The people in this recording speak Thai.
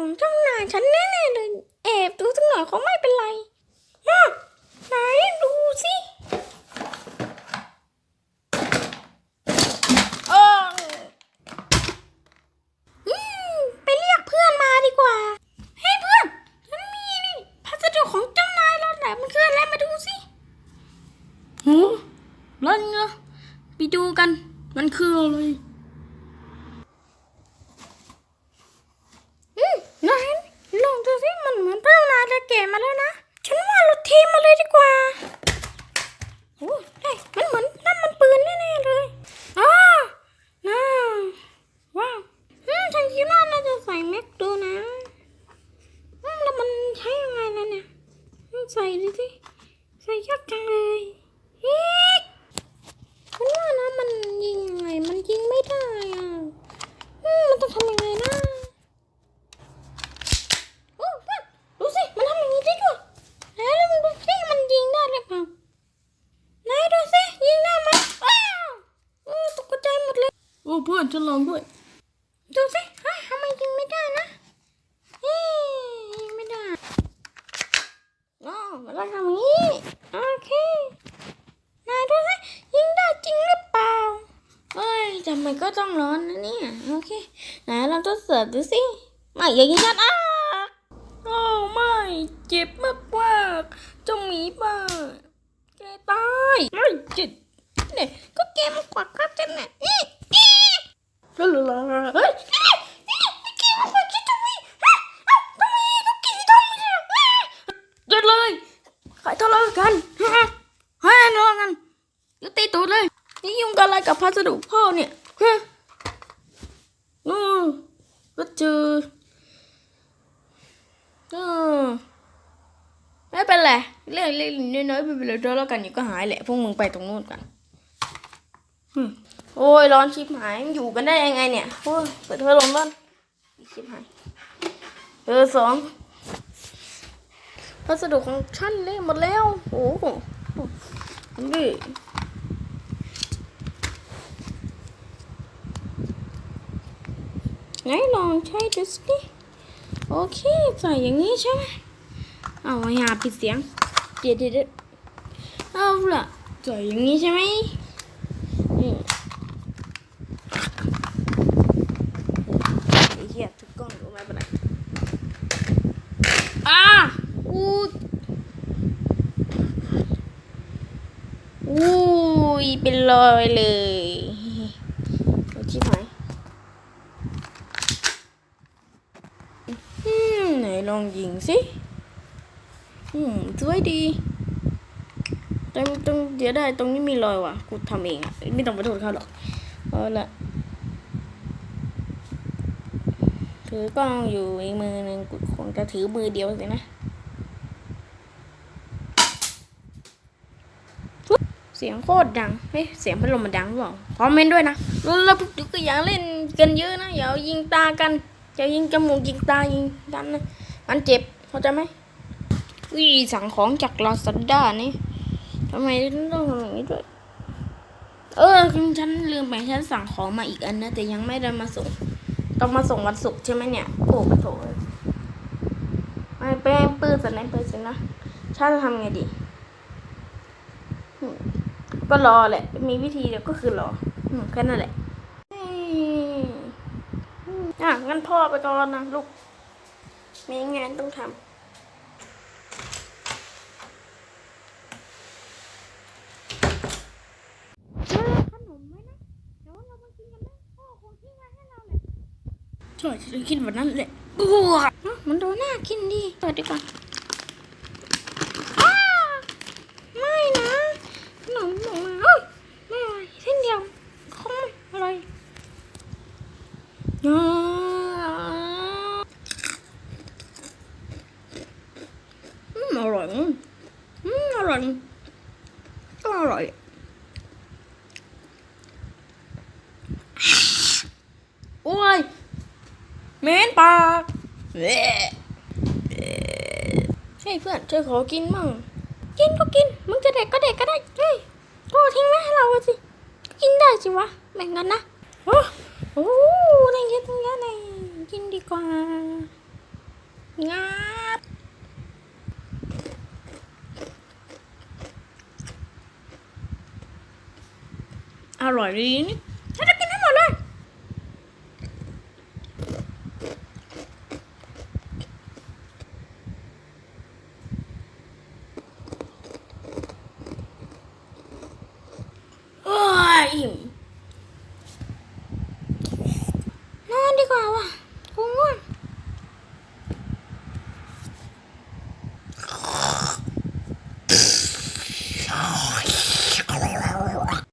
ของเจ้านายฉันแน่ๆเลยแอบดูสักหน่อยเขาไม่เป็นไรมาไหนดูสิเอออืมไปเรียกเพื่อนมาดีกว่าเฮ้ยเพื่อนฉันมีนี่พัสดุของเจ้านายแล้วแหละมันคืออะไรมาดูสิโหแล้วเนาะไปดูกัน มันคืออะไร อืมนายลองดูสิมันเหมือนเพื่อนนายจะแก่มาแล้วนะ ฉันว่าเราเทมาเลยดีกว่าโอ้ได้มันเหมือนนั่นมันปืนแน่ๆเลยอ๋อน่าว้าวอืมฉันคิดว่าน่าจะใส่แม็กดูนะอืมแล้วมันใช้ยังไงล่ะเนี่ยอืมใส่ดูสิ ใส่ยากจังเลยเฮ้ยฉันว่านะมันยิงยังไงมันยิงไม่ได้อะอืมมันต้องทำยังไงนะโอ้เพื่อนดูสิมันทำอย่างนี้ได้ด้วยไหนลองดูสิมันยิงได้หรือเปล่าไหนดูสิยิงได้ไหมว้าวโอ้ตกใจหมดเลยโอ้เพื่อนฉันลองด้วยดูสิเฮ้ยทำไมยิงไม่ได้นะเฮ้ยยิงไม่ได้ อ๋อมันต้องทำอย่างนี้ โอเคนายดูสิยิงได้จริงหรือเปล่าเอ้ยแต่มันก็ต้องร้อนนะเนี่ย โอเค ไหนลองทดสอบดูสิ ไม่อย่ายิงฉันอ้าโอ้ไม่เจ็บมากมากเจ้าหมีบ้าแกตายไม่เจ็บเนี่ยก็เกมกว่าครับฉันน่ะนี่นี่เฮ้ยนี่นี่เกมกว่าคิดทำไมฮะเอ้าทำไมก็กินทำไมเนี่ยเอ้ย หยุด เลยใครทะเลาะกันฮะให้ทะเลาะกันยุติตูดเลย นี่ยุ่งกันอะไรกับพัสดุพ่อเนี่ยฮะอืมก็เจอเออไม่เป็นไรเรื่องเล็กๆน้อยๆไม่เป็นไรทะเลาะกันอยู่ก็หายแหละพวกมึงไปตรงนู้นกันโอ้ยร้อนชิบหายอยู่กันได้ยังไงเนี่ยโอ้ยเปิดเทอมลมร้อนชิบหายเออสอง พัสดุของฉันเละหมดแล้ว โอ้โหนี่ไหนลองใช้ดูสิโอเคใส่อย่างนี้ใช่ไหมเอาไว้หาปิดเสียง เดี๋ยวเดี๋ยวเดี๋ยวเอาละใส่อย่างนี้ใช่ไหมนี่ ไอ้เหี้ยทุกกล้องอยู่ไม่เป็นไรอ่าอู้อู้ ยเป็นรอยเลยโอ้ชิบหายอืมไหนลองยิงสิอืมสวยดีตรงตรงเดี๋ยวได้ตรงนี้มีรอยว่ะ กูทำเองอะไม่ต้องไปโทษเขาหรอกเอาละถือกล้องอยู่อีกมือหนึ่งกูคงจะถือมือเดียวสินะ เสียงโคตรดังเฮ้ยเสียงพัดลมมันดังหรือเปล่าคอมเมนต์ด้วยนะแล้วพวกทุกก็อยากเล่นกันเยอะนะอย่ายิงตากันอย่ายิงจมูกยิงตายิงดันนะมันเจ็บเข้าใจไหมวิสั่งของจากลาซาด้านี่ทำไมต้องทำอย่างนี้ด้วย เออฉันลืมไปฉันสั่งของมาอีกอันนะแต่ยังไม่ได้มาส่ง ต้องมาส่งวันศุกร์ใช่ไหมเนี่ยโอ้โถเอ้ยไม่ไปให้ปืนสันไหนปืนสินะฉันจะทำไงดี ก็รอแหละ มีวิธีเดียวก็คือรอแค่นั้นแหละอืมอะงั้นพ่อไปก่อนนะลูก มีงานต้องทำขนมไหมนะเดี๋ยวเรามากินกันนะพ่อคงทิ้งไว้ให้เราแหละใช่ฉันคิดแบบนั้นแหละบวกมันโดูน่ากินดีเปิดดีก่อ้าไม่นะขนมออกมาเอ้ยไม่อร่อยเส้นเดียวคงไม่อร่อยอ่า อร่อยอืมอร่อยก็อร่อยโอ้ยเม็นปากเฮ้ยเพื่อนเธอขอกินมั่งกินก็กิน มึงจะเด็กก็เด็กก็ได้เฮ้ยโทษทิ้งไว้ให้เราสิ กินได้สิวะ แบ่งกันนะโอ้โหได้เยอะตั้งเยอะเลยกินดีกว่างับอ ร่อยดีนี่ฉันจะกินให้หมดเลยโอ้ยอิ่มนอนดีกว่าว่ะ